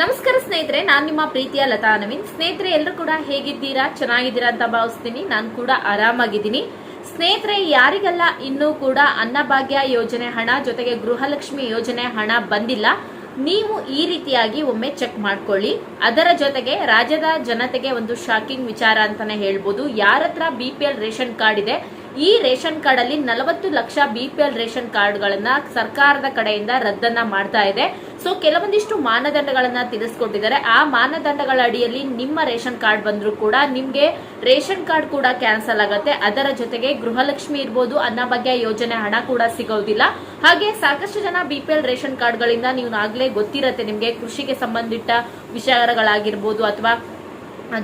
ನಮಸ್ಕಾರ ಸ್ನೇಹಿತರೆ, ನಾನು ನಿಮ್ಮ ಪ್ರೀತಿಯ ಲತಾ ನವೀನ್. ಸ್ನೇಹಿತರೆ, ಎಲ್ಲರೂ ಕೂಡ ಹೇಗಿದ್ದೀರಾ? ಚೆನ್ನಾಗಿದ್ದೀರಾ ಅಂತ ಭಾವಿಸ್ತೀನಿ. ನಾನು ಕೂಡ ಆರಾಮಾಗಿದ್ದೀನಿ. ಸ್ನೇಹಿತರೆ, ಯಾರಿಗೆಲ್ಲ ಇನ್ನೂ ಕೂಡ ಅನ್ನಭಾಗ್ಯ ಯೋಜನೆ ಹಣ ಜೊತೆಗೆ ಗೃಹಲಕ್ಷ್ಮಿ ಯೋಜನೆ ಹಣ ಬಂದಿಲ್ಲ, ನೀವು ಈ ರೀತಿಯಾಗಿ ಒಮ್ಮೆ ಚೆಕ್ ಮಾಡ್ಕೊಳ್ಳಿ. ಅದರ ಜೊತೆಗೆ ರಾಜ್ಯದ ಜನತೆಗೆ ಒಂದು ಶಾಕಿಂಗ್ ವಿಚಾರ ಅಂತಾನೆ ಹೇಳ್ಬೋದು. ಯಾರತ್ರ ಬಿಪಿಎಲ್ ರೇಷನ್ ಕಾರ್ಡ್ ಇದೆ ಈ ರೇಷನ್ ಕಾರ್ಡ್ ಅಲ್ಲಿ ನಲವತ್ತು lakh B P L ration ಕಾರ್ಡ್ಗಳನ್ನ ಸರ್ಕಾರದ ಕಡೆಯಿಂದ ರದ್ದನ್ನ ಮಾಡ್ತಾ ಇದೆ. ಸೊ ಕೆಲವೊಂದಿಷ್ಟು ಮಾನದಂಡಗಳನ್ನ ತಿಳಿಸ್ಕೊಟ್ಟಿದ್ದಾರೆ. ಆ ಮಾನದಂಡಗಳ ಅಡಿಯಲ್ಲಿ ನಿಮ್ಮ ರೇಷನ್ ಕಾರ್ಡ್ ಬಂದ್ರು ಕೂಡ ನಿಮ್ಗೆ ರೇಷನ್ ಕಾರ್ಡ್ ಕೂಡ ಕ್ಯಾನ್ಸಲ್ ಆಗುತ್ತೆ. ಅದರ ಜೊತೆಗೆ ಗೃಹಲಕ್ಷ್ಮಿ ಇರ್ಬೋದು ಬಗ್ಗೆ ಯೋಜನೆ ಹಣ ಕೂಡ ಸಿಗೋದಿಲ್ಲ. ಹಾಗೆ ಸಾಕಷ್ಟು ಜನ ಬಿ ಪಿ ಎಲ್ ರೇಷನ್ ಕಾರ್ಡ್ಗಳಿಂದ ನೀವು ಆಗ್ಲೇ ಗೊತ್ತಿರತ್ತೆ ನಿಮ್ಗೆ ಕೃಷಿಗೆ ಸಂಬಂಧಿಟ್ಟ ವಿಚಾರಗಳಾಗಿರ್ಬೋದು ಅಥವಾ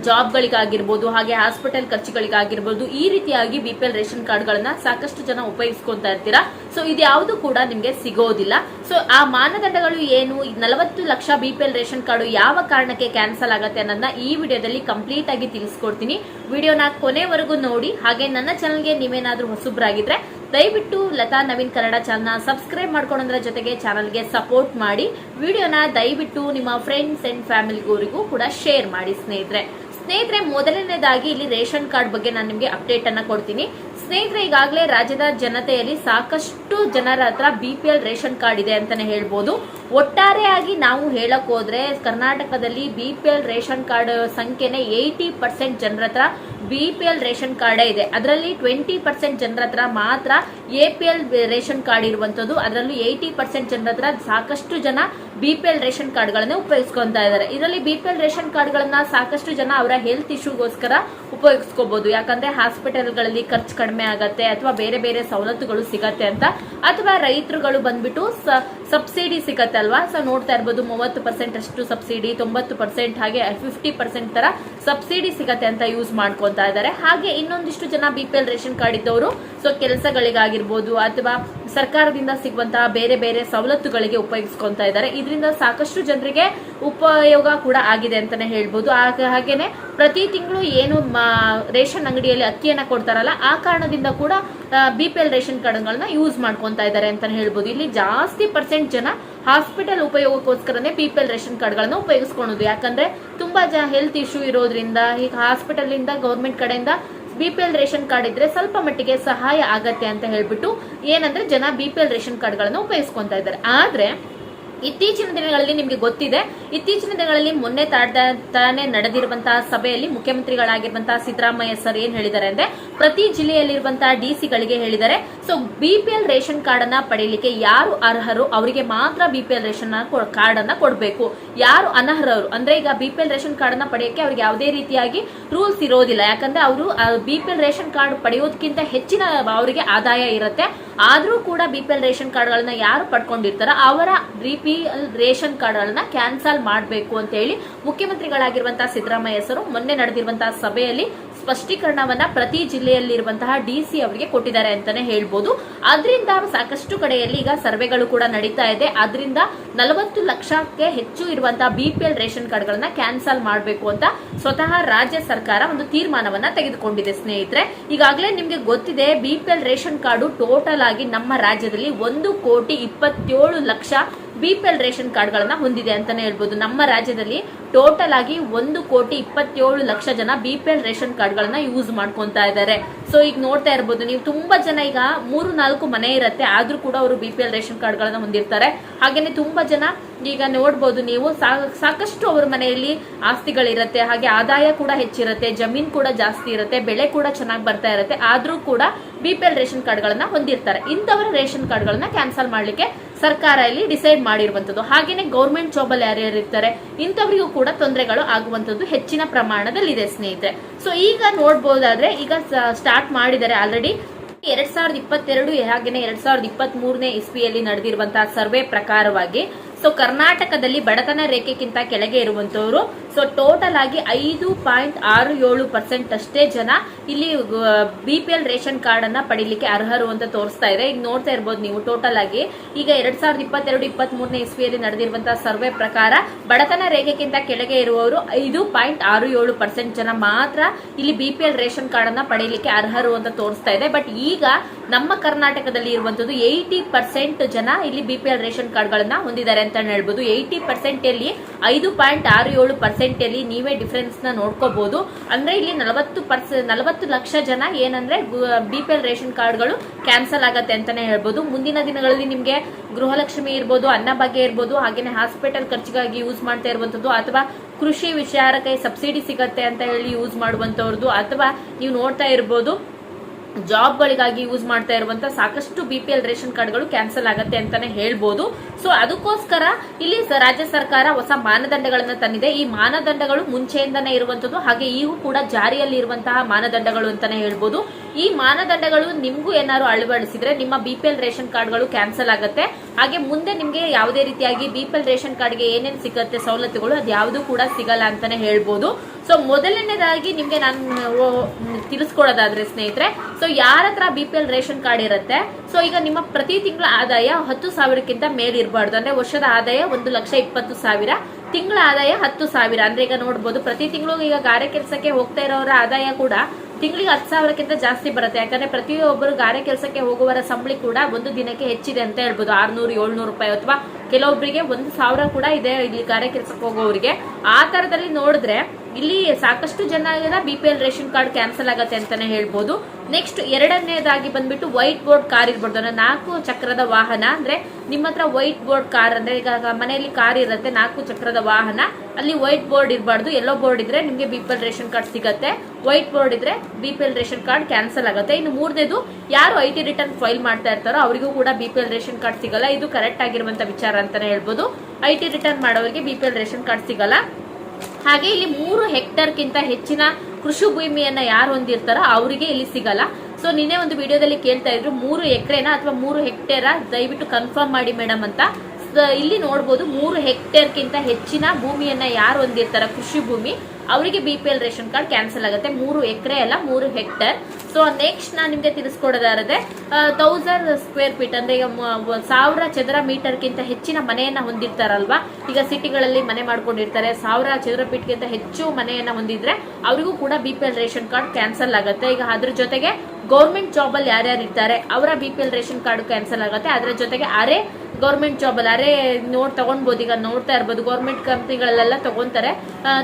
ಜಾಬ್ಗಳಿಗಾಗಿರ್ಬೋದು, ಹಾಗೆ ಹಾಸ್ಪಿಟಲ್ ಖರ್ಚುಗಳಿಗಾಗಿರ್ಬೋದು, ಈ ರೀತಿಯಾಗಿ ಬಿ ಪಿ ಎಲ್ ರೇಷನ್ ಕಾರ್ಡ್ಗಳನ್ನ ಸಾಕಷ್ಟು ಜನ ಉಪಯೋಗಿಸ್ಕೊಂತಾ ಇರ್ತೀರಾ? ಸೊ ಇದ್ಯಾವುದು ಕೂಡ ನಿಮ್ಗೆ ಸಿಗೋದಿಲ್ಲ. ಸೊ ಆ ಮಾನದಂಡಗಳು ಏನು? ನಲವತ್ತು lakh B P L ration card ಯಾವ ಕಾರಣಕ್ಕೆ ಕ್ಯಾನ್ಸಲ್ ಆಗುತ್ತೆ ಅನ್ನೋದನ್ನ ಈ ವಿಡಿಯೋದಲ್ಲಿ ಕಂಪ್ಲೀಟ್ ಆಗಿ ತಿಳಿಸ್ಕೊಡ್ತೀನಿ. ವಿಡಿಯೋನ ಕೊನೆವರೆಗೂ ನೋಡಿ. ಹಾಗೆ ನನ್ನ ಚಾನಲ್ಗೆ ನೀವೇನಾದ್ರೂ ಹೊಸಬ್ರಾಗಿದ್ರೆ ದಯವಿಟ್ಟು ಲತಾ ನವೀನ್ ಕನ್ನಡ ಚಾನಲ್ನ ಸಬ್ಸ್ಕ್ರೈಬ್ ಮಾಡ್ಕೊಳೋದ್ರ ಜೊತೆಗೆ ಚಾನಲ್ಗೆ ಸಪೋರ್ಟ್ ಮಾಡಿ ವಿಡಿಯೋನ ದಯವಿಟ್ಟು ನಿಮ್ಮ ಫ್ರೆಂಡ್ಸ್ ಅಂಡ್ ಫ್ಯಾಮಿಲಿಗೋರಿಗೂ ಕೂಡ ಶೇರ್ ಮಾಡಿ ಸ್ನೇಹಿತರೆ. ಸ್ನೇಹಿತರೆ, ಮೊದಲನೇದಾಗಿ ಇಲ್ಲಿ ರೇಷನ್ ಕಾರ್ಡ್ ಬಗ್ಗೆ ನಾನು ನಿಮಗೆ ಅಪ್ಡೇಟ್ ಅನ್ನ ಕೊಡ್ತೀನಿ. ಸ್ನೇಹಿತರೆ, ಈಗಾಗಲೇ ರಾಜ್ಯದ ಜನತೆಯಲ್ಲಿ ಸಾಕಷ್ಟು ಜನರ ಹತ್ರ ಬಿ ರೇಷನ್ ಕಾರ್ಡ್ ಇದೆ ಅಂತಾನೆ ಹೇಳ್ಬೋದು. ಒಟ್ಟಾರೆಯಾಗಿ ನಾವು ಹೇಳಕ್ ಹೋದ್ರೆ ಕರ್ನಾಟಕದಲ್ಲಿ B P L ration card ಸಂಖ್ಯೆನೆ eighty percent ಜನರ ಹತ್ರ ಬಿ ಪಿ ಎಲ್ ರೇಷನ್ ಕಾರ್ಡೇ ಇದೆ. ಅದರಲ್ಲಿ ಟ್ವೆಂಟಿ ಪರ್ಸೆಂಟ್ ಜನರ ಹತ್ರ ಮಾತ್ರ A P L ration card ಇರುವಂತದ್ದು ಅದರಲ್ಲೂ ಏಯ್ಟಿ ಪರ್ಸೆಂಟ್ ಜನರ ಹತ್ರ ಸಾಕಷ್ಟು ಜನ ಬಿ ಪಿ ಎಲ್ ರೇಷನ್ ಕಾರ್ಡ್ಗಳನ್ನೇ ಉಪಯೋಗಿಸ್ಕೊತಾ ಇದ್ದಾರೆ. ಇದರಲ್ಲಿ ಬಿ ಪಿ ಎಲ್ ರೇಷನ್ ಕಾರ್ಡ್ಗಳನ್ನ ಸಾಕಷ್ಟು ಜನ ಅವರ ಹೆಲ್ತ್ ಇಶ್ಯೂಗೋಸ್ಕರ ಉಪಯೋಗಿಸ್ಕೋಬಹುದು ಯಾಕಂದ್ರೆ ಹಾಸ್ಪಿಟಲ್ಗಳಲ್ಲಿ ಖರ್ಚು ಕಡಿಮೆ ಆಗತ್ತೆ ಅಥವಾ ಬೇರೆ ಬೇರೆ ಸವಲತ್ತುಗಳು ಸಿಗತ್ತೆ ಅಂತ. ಅಥವಾ ರೈತರುಗಳು ಬಂದ್ಬಿಟ್ಟು ಸಬ್ಸಿಡಿ ಸಿಗತ್ತೆ ಅಲ್ವಾ ಸೊ ನೋಡ್ತಾ ಇರ್ಬೋದು ಮೂವತ್ತು ಪರ್ಸೆಂಟ್ ಅಷ್ಟು ಸಬ್ಸಿಡಿ, ತೊಂಬತ್ತು ಪರ್ಸೆಂಟ್ ಹಾಗೆ ಫಿಫ್ಟಿ ಪರ್ಸೆಂಟ್ ತರ ಸಬ್ಸಿಡಿ ಸಿಗತ್ತೆ ಅಂತ ಯೂಸ್ ಮಾಡ್ಕೊತಾ ಇದ್ದಾರೆ. ಹಾಗೆ ಇನ್ನೊಂದಿಷ್ಟು ಜನ B P L ration card ಇದ್ದವರು ಸೊ ಕೆಲಸಗಳಿಗಾಗಿರ್ಬೋದು ಅಥವಾ ಸರ್ಕಾರದಿಂದ ಸಿಗುವಂತಹ ಬೇರೆ ಬೇರೆ ಸವಲತ್ತುಗಳಿಗೆ ಉಪಯೋಗಿಸ್ಕೊಂತಾ ಇದ್ದಾರೆ. ಇದರಿಂದ ಸಾಕಷ್ಟು ಜನರಿಗೆ ಉಪಯೋಗ ಕೂಡ ಆಗಿದೆ ಅಂತಾನೆ ಹೇಳ್ಬೋದು. ಹಾಗೇನೆ ಪ್ರತಿ ತಿಂಗಳು ಏನು ರೇಷನ್ ಅಂಗಡಿಯಲ್ಲಿ ಅಕ್ಕಿಯನ್ನ ಕೊಡ್ತಾರಲ್ಲ, ಆ ಕಾರಣದಿಂದ ಕೂಡ ಬಿ ರೇಷನ್ ಕಾರ್ಡ್ಗಳನ್ನ ಯೂಸ್ ಮಾಡ್ಕೊತಾ ಇದ್ದಾರೆ ಅಂತಾನೆ ಹೇಳ್ಬೋದು. ಇಲ್ಲಿ ಜಾಸ್ತಿ ಪರ್ಸೆಂಟ್ ಜನ ಹಾಸ್ಪಿಟಲ್ ಉಪಯೋಗಕ್ಕೋಸ್ಕರನೇ ಬಿ ಪಿ ಎಲ್ ರೇಷನ್ ಕಾರ್ಡ್ಗಳನ್ನು ಉಪಯೋಗಿಸ್ಕೊಳ್ಳೋದು ಯಾಕಂದ್ರೆ ತುಂಬಾ ಜನ ಹೆಲ್ತ್ ಇಶ್ಯೂ ಇರೋದ್ರಿಂದ ಈಗ ಹಾಸ್ಪಿಟಲ್ ಇಂದ ಗೌರ್ಮೆಂಟ್ ಕಡೆಯಿಂದ B P L ration card ಇದ್ರೆ ಸ್ವಲ್ಪ ಮಟ್ಟಿಗೆ ಸಹಾಯ ಆಗತ್ತೆ ಅಂತ ಹೇಳ್ಬಿಟ್ಟು ಏನಂದ್ರೆ ಜನ ಬಿ ಪಿ ಎಲ್ ರೇಷನ್ ಕಾರ್ಡ್ಗಳನ್ನು ಉಪಯೋಗಿಸ್ಕೊಂತಾ ಇದ್ದಾರೆ. ಆದ್ರೆ ಇತ್ತೀಚಿನ ದಿನಗಳಲ್ಲಿ ನಿಮ್ಗೆ ಗೊತ್ತಿದೆ, ಇತ್ತೀಚಿನ ದಿನಗಳಲ್ಲಿ ಮೊನ್ನೆ ತಾನೇ ನಡೆದಿರುವಂತಹ ಸಭೆಯಲ್ಲಿ ಮುಖ್ಯಮಂತ್ರಿಗಳಾಗಿರುವಂತಹ ಸಿದ್ದರಾಮಯ್ಯ ಸರ್ ಏನ್ ಹೇಳಿದ್ದಾರೆ ಅಂದ್ರೆ ಪ್ರತಿ ಜಿಲ್ಲೆಯಲ್ಲಿರುವಂತಹ ಡಿಸಿಗಳಿಗೆ ಹೇಳಿದರೆ ಸೊ ಬಿಪಿಎಲ್ ರೇಷನ್ ಕಾರ್ಡ್ ಅನ್ನ ಪಡೆಯಲಿಕ್ಕೆ ಯಾರು ಅರ್ಹರು? ಅವರಿಗೆ ಮಾತ್ರ ಬಿಪಿಎಲ್ ರೇಷನ್ ಕಾರ್ಡ್ ಅನ್ನ ಕೊಡಬೇಕು. ಯಾರು ಅನರ್ಹರು? ಅಂದ್ರೆ ಈಗ ಬಿಪಿಎಲ್ ರೇಷನ್ ಕಾರ್ಡ್ ಅನ್ನ ಪಡೆಯಕ್ಕೆ ಅವ್ರಿಗೆ ಯಾವುದೇ ರೀತಿಯಾಗಿ ರೂಲ್ಸ್ ಇರೋದಿಲ್ಲ. ಯಾಕಂದ್ರೆ ಅವರು ಬಿಪಿಎಲ್ ರೇಷನ್ ಕಾರ್ಡ್ ಪಡೆಯೋದಕ್ಕಿಂತ ಹೆಚ್ಚಿನ ಅವರಿಗೆ ಆದಾಯ ಇರುತ್ತೆ. ಆದರೂ ಕೂಡ ಬಿಪಿಎಲ್ ರೇಷನ್ ಕಾರ್ಡ್ಗಳನ್ನ ಯಾರು ಪಡ್ಕೊಂಡಿರ್ತಾರ ಅವರ ಬಿಪಿಎಲ್ ರೇಷನ್ ಕಾರ್ಡ್ಗಳನ್ನ ಕ್ಯಾನ್ಸಲ್ ಮಾಡಬೇಕು ಅಂತ ಹೇಳಿ ಮುಖ್ಯಮಂತ್ರಿಗಳಾಗಿರುವಂತಹ ಸಿದ್ದರಾಮಯ್ಯ ಸರ್ ಮೊನ್ನೆ ನಡೆದಿರುವಂತಹ ಸಭೆಯಲ್ಲಿ ಸ್ಪಷ್ಟೀಕರಣವನ್ನ ಪ್ರತಿ ಜಿಲ್ಲೆಯಲ್ಲಿರುವಂತಹ ಡಿ ಸಿ ಅವರಿಗೆ ಕೊಟ್ಟಿದ್ದಾರೆ ಅಂತಾನೆ ಹೇಳ್ಬೋದು. ಅದರಿಂದ ಸಾಕಷ್ಟು ಕಡೆಯಲ್ಲಿ ಈಗ ಸರ್ವೆಗಳು ಕೂಡ ನಡೀತಾ ಇದೆ. ಅದರಿಂದ ನಲವತ್ತು ಲಕ್ಷಕ್ಕೆ ಹೆಚ್ಚು ಇರುವಂತಹ ಬಿಪಿಎಲ್ ರೇಷನ್ ಕಾರ್ಡ್ಗಳನ್ನ ಕ್ಯಾನ್ಸಲ್ ಮಾಡಬೇಕು ಅಂತ ಸ್ವತಃ ರಾಜ್ಯ ಸರ್ಕಾರ ಒಂದು ತೀರ್ಮಾನವನ್ನ ತೆಗೆದುಕೊಂಡಿದೆ, ಸ್ನೇಹಿತರೆ. ಈಗಾಗಲೇ ನಿಮ್ಗೆ ಗೊತ್ತಿದೆ ಬಿಪಿಎಲ್ ರೇಷನ್ ಕಾರ್ಡು ಟೋಟಲ್ ಆಗಿ ನಮ್ಮ ರಾಜ್ಯದಲ್ಲಿ ಒಂದು ಕೋಟಿ ಇಪ್ಪತ್ತೇಳು lakh B P L ration ಕಾರ್ಡ್ಗಳನ್ನ ಹೊಂದಿದೆ ಅಂತಾನೆ ಹೇಳ್ಬೋದು. ನಮ್ಮ ರಾಜ್ಯದಲ್ಲಿ ಟೋಟಲ್ ಆಗಿ ಒಂದು ಕೋಟಿ ಇಪ್ಪತ್ತೇಳು ಲಕ್ಷ ಜನ ಬಿ ಪಿ ಎಲ್ ರೇಷನ್ ಕಾರ್ಡ್ಗಳನ್ನ ಯೂಸ್ ಮಾಡ್ಕೊತಾ ಇದ್ದಾರೆ. ಸೊ ಈಗ ನೋಡ್ತಾ ಇರ್ಬೋದು, ನೀವು ತುಂಬಾ ಜನ ಈಗ ಮೂರು ನಾಲ್ಕು ಮನೆ ಇರತ್ತೆ, ಆದ್ರೂ ಕೂಡ ಅವರು ಬಿ ಪಿ ಎಲ್ ರೇಷನ್ ಕಾರ್ಡ್ಗಳನ್ನ ಹೊಂದಿರ್ತಾರೆ. ಹಾಗೇನೆ ತುಂಬಾ ಜನ ಈಗ ನೋಡ್ಬೋದು, ನೀವು ಸಾಕಷ್ಟು ಅವ್ರ ಮನೆಯಲ್ಲಿ ಆಸ್ತಿಗಳಿರತ್ತೆ, ಹಾಗೆ ಆದಾಯ ಕೂಡ ಹೆಚ್ಚಿರುತ್ತೆ, ಜಮೀನ್ ಕೂಡ ಜಾಸ್ತಿ ಇರುತ್ತೆ, ಬೆಳೆ ಕೂಡ ಚೆನ್ನಾಗಿ ಬರ್ತಾ ಇರುತ್ತೆ, ಆದ್ರೂ ಕೂಡ ಬಿ ಪಿ ಎಲ್ ರೇಷನ್ ಕಾರ್ಡ್ಗಳನ್ನ ಹೊಂದಿರ್ತಾರೆ. ಇಂಥವರ ರೇಷನ್ ಕಾರ್ಡ್ಗಳನ್ನ ಕ್ಯಾನ್ಸಲ್ ಮಾಡ್ಲಿಕ್ಕೆ ಸರ್ಕಾರ ಇಲ್ಲಿ ಡಿಸೈಡ್ ಮಾಡಿರುವಂತದ್ದು. ಹಾಗೇನೆ ಗೌರ್ಮೆಂಟ್ ಜಾಬ್ ಅಲ್ಲಿ ಯಾರ್ಯಾರು ಇರ್ತಾರೆ, ಇಂಥವರಿಗೂ ಕೂಡ ತೊಂದರೆಗಳು ಆಗುವಂತದ್ದು ಹೆಚ್ಚಿನ ಪ್ರಮಾಣದಲ್ಲಿ ಇದೆ ಸ್ನೇಹಿತರೆ. ಸೊ ಈಗ ನೋಡ್ಬೋದಾದ್ರೆ, ಈಗ ಸ್ಟಾರ್ಟ್ ಮಾಡಿದ್ದಾರೆ ಆಲ್ರೆಡಿ ಎರಡ್ ಸಾವಿರದ ಇಪ್ಪತ್ತೆರಡು ಹಾಗೇನೆ ಎರಡ್ ಸಾವಿರದ ಇಪ್ಪತ್ತ್ ಮೂರನೇ ಇಸ್ವಿಯಲ್ಲಿ ನಡೆದಿರುವಂತಹ ಸರ್ವೆ ಪ್ರಕಾರವಾಗಿ ಸೊ ಕರ್ನಾಟಕದಲ್ಲಿ ಬಡತನ ರೇಖೆಗಿಂತ ಕೆಳಗೆ ಇರುವಂತವರು ಸೊ ಟೋಟಲ್ ಆಗಿ ಐದು ಪಾಯಿಂಟ್ ಆರು ಏಳು ಪರ್ಸೆಂಟ್ ಅಷ್ಟೇ ಜನ ಇಲ್ಲಿ B P L ration card ಅನ್ನ ಪಡಿಲಿಕ್ಕೆ ಅರ್ಹರು ಅಂತ ತೋರಿಸ್ತಾ ಇದೆ. ಈಗ ನೋಡ್ತಾ ಇರ್ಬೋದು ನೀವು ಟೋಟಲ್ ಆಗಿ ಈಗ ಎರಡ್ ಸಾವಿರದ ಇಪ್ಪತ್ತೆರಡು ಇಪ್ಪತ್ತ್ ಮೂರನೇ ಇಸ್ವಿಯಲ್ಲಿ ನಡೆದಿರುವಂತಹ ಸರ್ವೆ ಪ್ರಕಾರ ಬಡತನ ರೇಖೆಗಿಂತ ಕೆಳಗೆ ಇರುವವರು ಐದು ಪಾಯಿಂಟ್ ಆರು ಏಳು ಪರ್ಸೆಂಟ್ ಜನ ಮಾತ್ರ ಇಲ್ಲಿ B P L ration card ಅನ್ನ ಪಡೆಯಲಿಕ್ಕೆ ಅರ್ಹರು ಅಂತ ತೋರಿಸ್ತಾ ಇದೆ. ಬಟ್ ಈಗ ನಮ್ಮ ಕರ್ನಾಟಕದಲ್ಲಿ ಇರುವಂತದ್ದು ಏಯ್ಟಿ ಪರ್ಸೆಂಟ್ ಜನ ಇಲ್ಲಿ ಬಿ ಪಿ ಎಲ್ ರೇಷನ್ ಕಾರ್ಡ್ಗಳನ್ನ ಹೊಂದಿದ್ದಾರೆ ಅಂತ ಹೇಳ್ಬೋದು. ಏಯ್ಟಿ ಪರ್ಸೆಂಟ್ ಅಲ್ಲಿ ಐದು ಪಾಯಿಂಟ್ ಆರು ಏಳು ಪರ್ಸೆಂಟ್ ಅಲ್ಲಿ ನೀವೇ ಡಿಫರೆನ್ಸ್ನ ನೋಡ್ಕೋಬಹುದು ಅಂದ್ರೆ ಇಲ್ಲಿ ನಲವತ್ತು ಪರ್ಸೆ, ನಲವತ್ತು ಲಕ್ಷ ಜನ ಏನಂದ್ರೆ ಬಿ ಪಿ ಎಲ್ ರೇಷನ್ ಕಾರ್ಡ್ಗಳು ಕ್ಯಾನ್ಸಲ್ ಆಗತ್ತೆ ಅಂತಾನೆ ಹೇಳ್ಬೋದು. ಮುಂದಿನ ದಿನಗಳಲ್ಲಿ ನಿಮ್ಗೆ ಗೃಹಲಕ್ಷ್ಮಿ ಇರ್ಬೋದು ಅನ್ನಭಾಗ್ಯ ಇರ್ಬೋದು, ಹಾಗೇನೆ ಹಾಸ್ಪಿಟಲ್ ಖರ್ಚಿಗಾಗಿ ಯೂಸ್ ಮಾಡ್ತಾ ಇರುವಂತದ್ದು, ಅಥವಾ ಕೃಷಿ ವಿಚಾರಕ್ಕೆ ಸಬ್ಸಿಡಿ ಸಿಗತ್ತೆ ಅಂತ ಹೇಳಿ ಯೂಸ್ ಮಾಡುವಂತವ್ರದ್ದು ಅಥವಾ ನೀವು ನೋಡ್ತಾ ಇರ್ಬೋದು. ಜಾಬ್ಗಳಿಗಾಗಿ ಯೂಸ್ ಮಾಡ್ತಾ ಇರುವಂತ ಸಾಕಷ್ಟು ಬಿ ಪಿ ಎಲ್ ರೇಷನ್ ಕಾರ್ಡ್ಗಳು ಕ್ಯಾನ್ಸಲ್ ಆಗತ್ತೆ ಅಂತಾನೆ ಹೇಳ್ಬೋದು. ಸೊ ಅದಕ್ಕೋಸ್ಕರ ಇಲ್ಲಿ ರಾಜ್ಯ ಸರ್ಕಾರ ಹೊಸ ಮಾನದಂಡಗಳನ್ನ ತಂದಿದೆ. ಈ ಮಾನದಂಡಗಳು ಮುಂಚೆಯಿಂದನೇ ಇರುವಂತದ್ದು, ಹಾಗೆ ಈಗೂ ಕೂಡ ಜಾರಿಯಲ್ಲಿ ಇರುವಂತಹ ಮಾನದಂಡಗಳು ಅಂತಾನೆ ಹೇಳ್ಬೋದು. ಈ ಮಾನದಂಡಗಳು ನಿಮಗೂ ಏನಾದ್ರು ಅಳವಡಿಸಿದ್ರೆ ನಿಮ್ಮ ಬಿ ಪಿ ಎಲ್ ರೇಷನ್ ಕಾರ್ಡ್ಗಳು ಕ್ಯಾನ್ಸಲ್ ಆಗುತ್ತೆ. ಹಾಗೆ ಮುಂದೆ ನಿಮಗೆ ಯಾವುದೇ ರೀತಿಯಾಗಿ ಬಿ ಪಿ ಎಲ್ ರೇಷನ್ ಕಾರ್ಡ್ಗೆ ಏನೇನು ಸಿಗುತ್ತೆ, ಸವಲತ್ತುಗಳು, ಅದು ಯಾವುದು ಕೂಡ ಸಿಗಲ್ಲ ಅಂತಾನೆ ಹೇಳ್ಬೋದು. ಸೊ ಮೊದಲನೇದಾಗಿ ನಿಮಗೆ ನಾನು ತಿಳಿಸ್ಕೊಡೋದಾದ್ರೆ ಸ್ನೇಹಿತರೆ ಸೊ ಯಾರ ಹತ್ರ B P L ration card ಇರುತ್ತೆ ಸೊ ಈಗ ನಿಮ್ಮ ಪ್ರತಿ ತಿಂಗಳ ಆದಾಯ ಹತ್ತು ಸಾವಿರಕ್ಕಿಂತ ಮೇಲಿರಬಾರ್ದು. ಅಂದ್ರೆ ವರ್ಷದ ಆದಾಯ ಒಂದು ಲಕ್ಷ ಇಪ್ಪತ್ತು ಸಾವಿರ, ತಿಂಗಳ ಆದಾಯ ಹತ್ತು ಸಾವಿರ. ಅಂದ್ರೆ ಈಗ ನೋಡ್ಬೋದು ಪ್ರತಿ ತಿಂಗಳು ಈಗ ಗಾರೆ ಕೆಲಸಕ್ಕೆ ಹೋಗ್ತಾ ಇರೋರ ಆದಾಯ ಕೂಡ ತಿಂಗಳಿಗೆ ಹತ್ತು ಸಾವಿರಕ್ಕಿಂತ ಜಾಸ್ತಿ ಬರುತ್ತೆ. ಯಾಕಂದ್ರೆ ಪ್ರತಿಯೊಬ್ಬರು ಗಾರೆ ಕೆಲಸಕ್ಕೆ ಹೋಗುವವರ ಸಂಬಳಿ ಕೂಡ ಒಂದು ದಿನಕ್ಕೆ ಹೆಚ್ಚಿದೆ ಅಂತ ಹೇಳ್ಬೋದು. ಆರ್ನೂರು, ಏಳ್ನೂರು ರೂಪಾಯಿ ಅಥವಾ ಕೆಲವೊಬ್ಬರಿಗೆ ಒಂದು ಸಾವಿರ ಕೂಡ ಇದೆ ಇಲ್ಲಿ ಗಾರೆ ಕೆಲಸಕ್ಕೆ ಹೋಗೋರಿಗೆ. ಆ ತರದಲ್ಲಿ ನೋಡಿದ್ರೆ ಇಲ್ಲಿ ಸಾಕಷ್ಟು ಜನ B P L ration card cancel ಆಗತ್ತೆ ಅಂತಾನೆ ಹೇಳ್ಬೋದು. ನೆಕ್ಸ್ಟ್ ಎರಡನೇದಾಗಿ ಬಂದ್ಬಿಟ್ಟು ವೈಟ್ ಬೋರ್ಡ್ ಕಾರ್ ಇರ್ಬೋದು. ಅಂದ್ರೆ ನಾಲ್ಕು ಚಕ್ರದ ವಾಹನ, ಅಂದ್ರೆ ನಿಮ್ಮ ಹತ್ರ ವೈಟ್ ಬೋರ್ಡ್ ಕಾರ್ ಅಂದ್ರೆ ಈಗ ಮನೆಯಲ್ಲಿ ಕಾರ್ ಇರುತ್ತೆ, ನಾಲ್ಕು ಚಕ್ರದ ವಾಹನ, ಅಲ್ಲಿ ವೈಟ್ ಬೋರ್ಡ್ ಇರಬಾರ್ದು. ಎಲ್ಲೋ ಬೋರ್ಡ್ ಇದ್ರೆ ನಿಮ್ಗೆ ಬಿ ರೇಷನ್ ಕಾರ್ಡ್ ಸಿಗತ್ತೆ. ವೈಟ್ ಬೋರ್ಡ್ ಇದ್ರೆ ಬಿ ರೇಷನ್ ಕಾರ್ಡ್ ಕ್ಯಾನ್ಸಲ್ ಆಗುತ್ತೆ. ಇನ್ನು ಮೂರನೇದು ಯಾರು ಐ ಟಿ ರಿಟರ್ನ್ ಫೈಲ್ ಮಾಡ್ತಾ ಇರ್ತಾರೋ ಅವರಿಗೂ ಕೂಡ ಬಿ ರೇಷನ್ ಕಾರ್ಡ್ ಸಿಗಲ್ಲ. ಇದು ಕರೆಕ್ಟ್ ಆಗಿರುವಂತ ವಿಚಾರ ಅಂತಾನೆ ಹೇಳ್ಬೋದು. ಐ ಟಿ ರಿಟರ್ನ್ ಮಾಡೋರಿಗೆ ಬಿ ಪಿ ರೇಷನ್ ಕಾರ್ಡ್ ಸಿಗಲ್ಲ. ಹಾಗೆ ಇಲ್ಲಿ ಮೂರು ಹೆಕ್ಟರ್ಗಿಂತ ಹೆಚ್ಚಿನ ಕೃಷಿ ಭೂಮಿಯನ್ನ ಯಾರು ಹೊಂದಿರ್ತಾರೋ ಅವರಿಗೆ ಇಲ್ಲಿ ಸಿಗಲ್ಲ. ಸೊ ನಿನ್ನೆ ಒಂದು ವಿಡಿಯೋದಲ್ಲಿ ಕೇಳ್ತಾ ಇದ್ರು, ಮೂರು ಎಕರೆನ ಅಥವಾ ಮೂರು ಹೆಕ್ಟೇರಾ ದಯವಿಟ್ಟು ಕನ್ಫರ್ಮ್ ಮಾಡಿ ಮೇಡಮ್ ಅಂತ. ಇಲ್ಲಿ ನೋಡ್ಬೋದು ಮೂರು ಹೆಕ್ಟೇರ್ಗಿಂತ ಹೆಚ್ಚಿನ ಭೂಮಿಯನ್ನ ಯಾರು ಹೊಂದಿರ್ತಾರ? ಕೃಷಿ ಭೂಮಿ. ಅವರಿಗೆ B P L ration card cancel ಆಗುತ್ತೆ. ಮೂರು ಎಕರೆ ಅಲ್ಲ, ಮೂರು ಹೆಕ್ಟೇರ್. ಸೊ ನೆಕ್ಸ್ಟ್ ನಾನು ನಿಮ್ಗೆ ತಿಳಿಸ್ಕೊಡೋದಾರದೆ ತೌಸಂಡ್ ಸ್ಕ್ವೇರ್ ಫೀಟ್ ಅಂದ್ರೆ ಈಗ ಸಾವಿರ ಚದರ ಮೀಟರ್ಗಿಂತ ಹೆಚ್ಚಿನ ಮನೆಯನ್ನ ಹೊಂದಿರ್ತಾರಲ್ವಾ? ಈಗ ಸಿಟಿಗಳಲ್ಲಿ ಮನೆ ಮಾಡ್ಕೊಂಡಿರ್ತಾರೆ. ಸಾವಿರ ಚದರ ಫೀಟ್ಗಿಂತ ಹೆಚ್ಚು ಮನೆಯನ್ನ ಹೊಂದಿದ್ರೆ ಅವರಿಗೂ ಕೂಡ B P L ration card cancel ಆಗುತ್ತೆ. ಈಗ ಅದ್ರ ಜೊತೆಗೆ ಗೌರ್ಮೆಂಟ್ ಜಾಬಲ್ಲಿ ಯಾರ್ಯಾರು ಇರ್ತಾರೆ ಅವರ B P L ration card cancel ಆಗುತ್ತೆ. ಅದರ ಜೊತೆಗೆ ಅರೆ ಗೌರ್ಮೆಂಟ್ ಜಾಬಲ್ಲಿ, ಅರೆ ನೋಡ್ ತಗೊಂಡ್ಬೋದು ಈಗ ನೋಡ್ತಾ ಇರ್ಬೋದು, ಗೌರ್ಮೆಂಟ್ ಕಂಪ್ನಿಗಳಲ್ಲೆಲ್ಲ ತಗೊಂತಾರೆ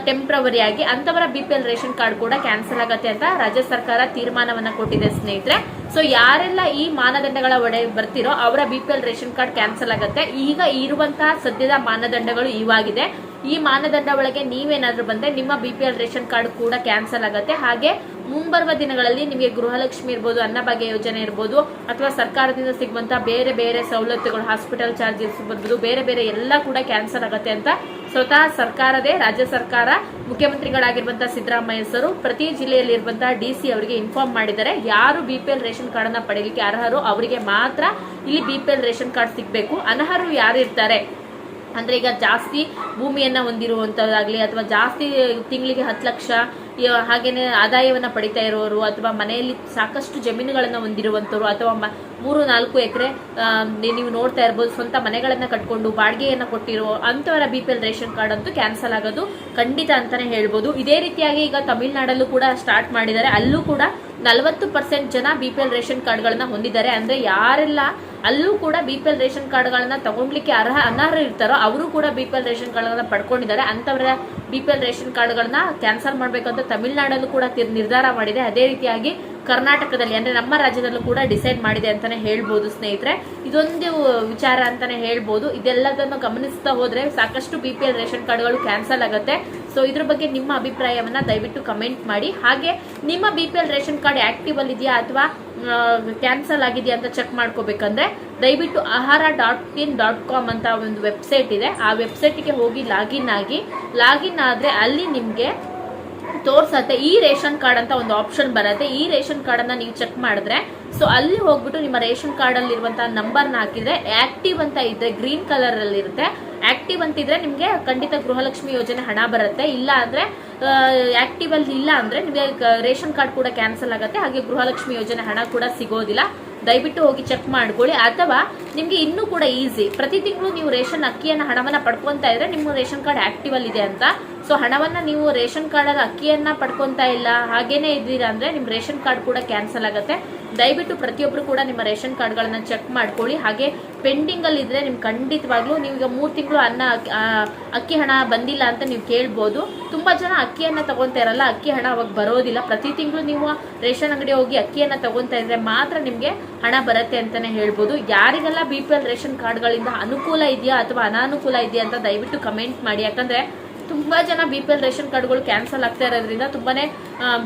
ಟೆಂಪ್ರವರಿ ಆಗಿ. ಅಂತವರ B P L ration card ಕೂಡ ಕ್ಯಾನ್ಸಲ್ ಆಗುತ್ತೆ ಅಂತ ರಾಜ್ಯ ಸರ್ಕಾರ ತೀರ್ಮಾನವನ್ನ ಕೊಟ್ಟಿದೆ ಸ್ನೇಹಿತರೆ. ಸೊ ಯಾರೆಲ್ಲ ಈ ಮಾನದಂಡಗಳ ಒಡೆ ಬರ್ತಿರೋ, ಅವರ B P L ration card cancel ಆಗುತ್ತೆ. ಈಗ ಇರುವಂತಹ ಸದ್ಯದ ಮಾನದಂಡಗಳು ಇವಾಗಿದೆ. ಈ ಮಾನದಂಡ ಒಳಗೆ ನೀವೇನಾದ್ರೂ ಬಂದ್ರೆ ನಿಮ್ಮ B P L ration card ಕೂಡ ಕ್ಯಾನ್ಸಲ್ ಆಗುತ್ತೆ. ಹಾಗೆ ಮುಂಬರುವ ದಿನಗಳಲ್ಲಿ ನಿಮಗೆ ಗೃಹಲಕ್ಷ್ಮಿ ಇರ್ಬೋದು ಅನ್ನಭಾಗ್ಯ ಯೋಜನೆ ಇರ್ಬೋದು, ಅಥವಾ ಸರ್ಕಾರದಿಂದ ಸಿಗುವಂಥ ಬೇರೆ ಬೇರೆ ಸವಲತ್ತುಗಳು ಹಾಸ್ಪಿಟಲ್ ಚಾರ್ಜಸ್ ಬರ್ಬೋದು, ಬೇರೆ ಬೇರೆ ಎಲ್ಲ ಕೂಡ ಕ್ಯಾನ್ಸಲ್ ಆಗುತ್ತೆ ಅಂತ ಸ್ವತಃ ಸರ್ಕಾರದೇ, ರಾಜ್ಯ ಸರ್ಕಾರ, ಮುಖ್ಯಮಂತ್ರಿಗಳಾಗಿರುವಂತಹ ಸಿದ್ದರಾಮಯ್ಯ ಸರು ಪ್ರತಿ ಜಿಲ್ಲೆಯಲ್ಲಿ ಇರುವಂತಹ ಡಿ ಸಿ ಅವರಿಗೆ ಇನ್ಫಾರ್ಮ್ ಮಾಡಿದ್ದಾರೆ. ಯಾರು B P L ration card ಅನ್ನ ಪಡೆಯಲಿಕ್ಕೆ ಅರ್ಹರು ಅವರಿಗೆ ಮಾತ್ರ ಇಲ್ಲಿ B P L ration card ಸಿಗಬೇಕು. ಅನರ್ಹರು ಯಾರು ಇರ್ತಾರೆ? ಅಂದ್ರೆ ಈಗ ಜಾಸ್ತಿ ಭೂಮಿಯನ್ನು ಹೊಂದಿರುವಂಥದ್ದಾಗಲಿ ಅಥವಾ ಜಾಸ್ತಿ ತಿಂಗಳಿಗೆ ಹತ್ತು ಲಕ್ಷ ಹಾಗೆಯೇ ಆದಾಯವನ್ನು ಪಡಿತಾ ಇರೋರು ಅಥವಾ ಮನೆಯಲ್ಲಿ ಸಾಕಷ್ಟು ಜಮೀನುಗಳನ್ನು ಹೊಂದಿರುವಂಥವ್ರು ಅಥವಾ ಮೂರು, ನಾಲ್ಕು ಎಕರೆ ನೀವು ನೋಡ್ತಾ ಇರ್ಬೋದು ಸ್ವಂತ ಮನೆಗಳನ್ನು ಕಟ್ಕೊಂಡು ಬಾಡಿಗೆಯನ್ನು ಕೊಟ್ಟಿರೋ ಅಂಥವರ B P L ration card ಅಂತೂ ಕ್ಯಾನ್ಸಲ್ ಆಗೋದು ಖಂಡಿತ ಅಂತಲೇ ಹೇಳ್ಬೋದು. ಇದೇ ರೀತಿಯಾಗಿ ಈಗ ತಮಿಳುನಾಡಲ್ಲೂ ಕೂಡ ಸ್ಟಾರ್ಟ್ ಮಾಡಿದ್ದಾರೆ. ಅಲ್ಲೂ ಕೂಡ ನಲವತ್ತು ಪರ್ಸೆಂಟ್ ಜನ ಬಿ ಪಿ ಎಲ್ ರೇಷನ್ ಕಾರ್ಡ್ಗಳನ್ನು ಹೊಂದಿದ್ದಾರೆ. ಅಂದರೆ ಯಾರೆಲ್ಲ ಅಲ್ಲೂ ಕೂಡ ಬಿ ಪಿ ಎಲ್ ರೇಷನ್ ಕಾರ್ಡ್ಗಳನ್ನ ತಗೊಂಡ್ಲಿಕ್ಕೆ ಅರ್ಹ ಅನರ್ಹ ಇರ್ತಾರೋ ಅವರು ಕೂಡ ಬಿ ಪಿ ಎಲ್ ರೇಷನ್ ಕಾರ್ಡ್ಗಳನ್ನ ಪಡ್ಕೊಂಡಿದ್ದಾರೆ. ಅಂತವರ ಬಿ ಪಿ ಎಲ್ ರೇಷನ್ ಕಾರ್ಡ್ಗಳನ್ನ ಕ್ಯಾನ್ಸಲ್ ಮಾಡಬೇಕಂತ ತಮಿಳುನಾಡಲ್ಲೂ ಕೂಡ ನಿರ್ಧಾರ ಮಾಡಿದೆ. ಅದೇ ರೀತಿಯಾಗಿ ಕರ್ನಾಟಕದಲ್ಲಿ ಅಂದ್ರೆ ನಮ್ಮ ರಾಜ್ಯದಲ್ಲೂ ಕೂಡ ಡಿಸೈಡ್ ಮಾಡಿದೆ ಅಂತಾನೆ ಹೇಳ್ಬೋದು ಸ್ನೇಹಿತರೆ. ಇದೊಂದು ವಿಚಾರ ಅಂತಾನೆ ಹೇಳ್ಬೋದು. ಇದೆಲ್ಲದನ್ನು ಗಮನಿಸ್ತಾ ಹೋದ್ರೆ ಸಾಕಷ್ಟು ಬಿ ಪಿ ಎಲ್ ರೇಷನ್ ಕಾರ್ಡ್ಗಳು ಕ್ಯಾನ್ಸಲ್ ಆಗುತ್ತೆ. ಸೊ ಇದ್ರ ಬಗ್ಗೆ ನಿಮ್ಮ ಅಭಿಪ್ರಾಯವನ್ನ ದಯವಿಟ್ಟು ಕಮೆಂಟ್ ಮಾಡಿ. ಹಾಗೆ ನಿಮ್ಮ B P L ration card active ಅಲ್ಲಿ ಇದೆಯಾ ಅಥವಾ ಕ್ಯಾನ್ಸಲ್ ಆಗಿದೆಯಾ ಅಂತ ಚೆಕ್ ಮಾಡ್ಕೋಬೇಕಂದ್ರೆ ದಯವಿಟ್ಟು ಆಹಾರ ಡಾಟ್ ಇನ್ ಡಾಟ್ ಕಾಮ್ ಅಂತ ಒಂದು ವೆಬ್ಸೈಟ್ ಇದೆ. ಆ ವೆಬ್ಸೈಟ್ಗೆ ಹೋಗಿ ಲಾಗಿನ್ ಆಗಿ ಲಾಗಿನ್ ಆದರೆ ಅಲ್ಲಿ ನಿಮಗೆ ತೋರ್ಸತ್ತೆ ಈ ರೇಷನ್ ಕಾರ್ಡ್ ಅಂತ ಒಂದು ಆಪ್ಷನ್ ಬರುತ್ತೆ. ಈ ರೇಷನ್ ಕಾರ್ಡನ್ನು ನೀವು ಚೆಕ್ ಮಾಡಿದ್ರೆ ಸೊ ಅಲ್ಲಿ ಹೋಗ್ಬಿಟ್ಟು ನಿಮ್ಮ ರೇಷನ್ ಕಾರ್ಡಲ್ಲಿರುವಂಥ ನಂಬರ್ನ ಹಾಕಿದರೆ ಆ್ಯಕ್ಟಿವ್ ಅಂತ ಇದ್ದರೆ ಗ್ರೀನ್ ಕಲರ್ ಆಕ್ಟಿವ್ ಅಂತಿದ್ರೆ ನಿಮಗೆ ಖಂಡಿತ ಗೃಹಲಕ್ಷ್ಮಿ ಯೋಜನೆ ಹಣ ಬರುತ್ತೆ. ಇಲ್ಲ ಅಂದ್ರೆ ಆಕ್ಟಿವ್ ಅಲ್ಲಿ ಇಲ್ಲ ಅಂದ್ರೆ ನಿಮಗೆ ರೇಷನ್ ಕಾರ್ಡ್ ಕೂಡ ಕ್ಯಾನ್ಸಲ್ ಆಗುತ್ತೆ. ಹಾಗೆ ಗೃಹಲಕ್ಷ್ಮಿ ಯೋಜನೆ ಹಣ ಕೂಡ ಸಿಗೋದಿಲ್ಲ. ದಯವಿಟ್ಟು ಹೋಗಿ ಚೆಕ್ ಮಾಡ್ಕೊಳ್ಳಿ. ಅಥವಾ ನಿಮ್ಗೆ ಇನ್ನೂ ಕೂಡ ಈಸಿ ಪ್ರತಿ ತಿಂಗಳು ನೀವು ರೇಷನ್ ಅಕ್ಕಿಯನ್ನ, ಹಣವನ್ನ ಪಡ್ಕೊಂತಾ ಇದ್ರೆ ನಿಮ್ಮ ರೇಷನ್ ಕಾರ್ಡ್ ಆಕ್ಟಿವ್ ಅಲ್ಲಿ ಇದೆ ಅಂತ. ಸೊ ಹಣವನ್ನ ನೀವು ರೇಷನ್ ಕಾರ್ಡ್ ಅಲ್ಲಿ ಅಕ್ಕಿಯನ್ನ ಪಡ್ಕೊಂತಾ ಇಲ್ಲ, ಹಾಗೇನೆ ಇದ್ದೀರಾ ಅಂದ್ರೆ ನಿಮ್ ರೇಷನ್ ಕಾರ್ಡ್ ಕೂಡ ಕ್ಯಾನ್ಸಲ್ ಆಗುತ್ತೆ. ದಯವಿಟ್ಟು ಪ್ರತಿಯೊಬ್ಬರು ಕೂಡ ನಿಮ್ಮ ರೇಷನ್ ಕಾರ್ಡ್ಗಳನ್ನು ಚೆಕ್ ಮಾಡ್ಕೊಳ್ಳಿ. ಹಾಗೆ ಪೆಂಡಿಂಗ್ ಅಲ್ಲಿ ಇದ್ರೆ ನಿಮ್ಗೆ ಖಂಡಿತವಾಗ್ಲೂ ನೀವು ಈಗ ಮೂರು ತಿಂಗಳು ಅನ್ನ ಅಕ್ಕಿ ಹಣ ಬಂದಿಲ್ಲ ಅಂತ ನೀವು ಕೇಳ್ಬೋದು. ತುಂಬಾ ಜನ ಅಕ್ಕಿಯನ್ನ ತಗೊಂತಾ ಇರಲ್ಲ, ಅಕ್ಕಿ ಹಣ ಅವಾಗ ಬರೋದಿಲ್ಲ. ಪ್ರತಿ ತಿಂಗಳು ನೀವು ರೇಷನ್ ಅಂಗಡಿ ಹೋಗಿ ಅಕ್ಕಿಯನ್ನ ತಗೊಂತಾ ಇದ್ರೆ ಮಾತ್ರ ನಿಮ್ಗೆ ಹಣ ಬರುತ್ತೆ ಅಂತಾನೆ ಹೇಳ್ಬೋದು. ಯಾರಿಗೆಲ್ಲ ಬಿ ಪಿ ಎಲ್ ರೇಷನ್ ಕಾರ್ಡ್ಗಳಿಂದ ಅನುಕೂಲ ಇದೆಯಾ ಅಥವಾ ಅನಾನುಕೂಲ ಇದೆಯಾ ಅಂತ ದಯವಿಟ್ಟು ಕಮೆಂಟ್ ಮಾಡಿ. ಯಾಕಂದ್ರೆ ತುಂಬಾ ಜನ ಬಿ ಪಿ ಎಲ್ ರೇಷನ್ ಕಾರ್ಡ್ಗಳು ಕ್ಯಾನ್ಸಲ್ ಆಗ್ತಾ ಇರೋದ್ರಿಂದ ತುಂಬಾನೇ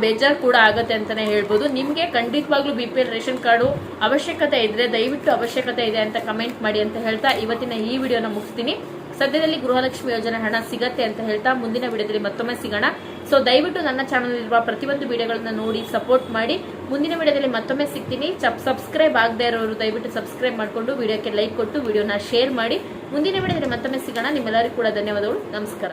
ಬೇಜಾರ್ ಕೂಡ ಆಗುತ್ತೆ ಅಂತಾನೆ ಹೇಳ್ಬೋದು. ನಿಮಗೆ ಖಂಡಿತವಾಗ್ಲೂ B P L ration card ಅವಶ್ಯಕತೆ ಇದ್ರೆ, ದಯವಿಟ್ಟು ಅವಶ್ಯಕತೆ ಇದೆ ಅಂತ ಕಮೆಂಟ್ ಮಾಡಿ ಅಂತ ಹೇಳ್ತಾ ಇವತ್ತಿನ ಈ ವಿಡಿಯೋನ ಮುಗಿಸ್ತೀನಿ. ಸದ್ಯದಲ್ಲಿ ಗೃಹಲಕ್ಷ್ಮಿ ಯೋಜನೆ ಹಣ ಸಿಗತ್ತೆ ಅಂತ ಹೇಳ್ತಾ ಮುಂದಿನ ವಿಡಿಯೋದಲ್ಲಿ ಮತ್ತೊಮ್ಮೆ ಸಿಗೋಣ. ಸೊ ದಯವಿಟ್ಟು ನನ್ನ ಚಾನಲ್ ಇರುವ ಪ್ರತಿಯೊಂದು ವಿಡಿಯೋಗಳನ್ನ ನೋಡಿ ಸಪೋರ್ಟ್ ಮಾಡಿ. ಮುಂದಿನ ವಿಡಿಯೋದಲ್ಲಿ ಮತ್ತೊಮ್ಮೆ ಸಿಗ್ತೀನಿ. ಸಬ್ಸ್ಕ್ರೈಬ್ ಆಗದೆ ಇರೋರು ದಯವಿಟ್ಟು ಸಬ್ಸ್ಕ್ರೈಬ್ ಮಾಡಿಕೊಂಡು, ವಿಡಿಯೋಕ್ಕೆ ಲೈಕ್ ಕೊಟ್ಟು, ವಿಡಿಯೋನ ಶೇರ್ ಮಾಡಿ. ಮುಂದಿನ ವಿಡಿಯೋದಲ್ಲಿ ಮತ್ತೊಮ್ಮೆ ಸಿಗೋಣ. ನಿಮ್ಮೆಲ್ಲರಿಗೂ ಕೂಡ ಧನ್ಯವಾದಗಳು. ನಮಸ್ಕಾರ.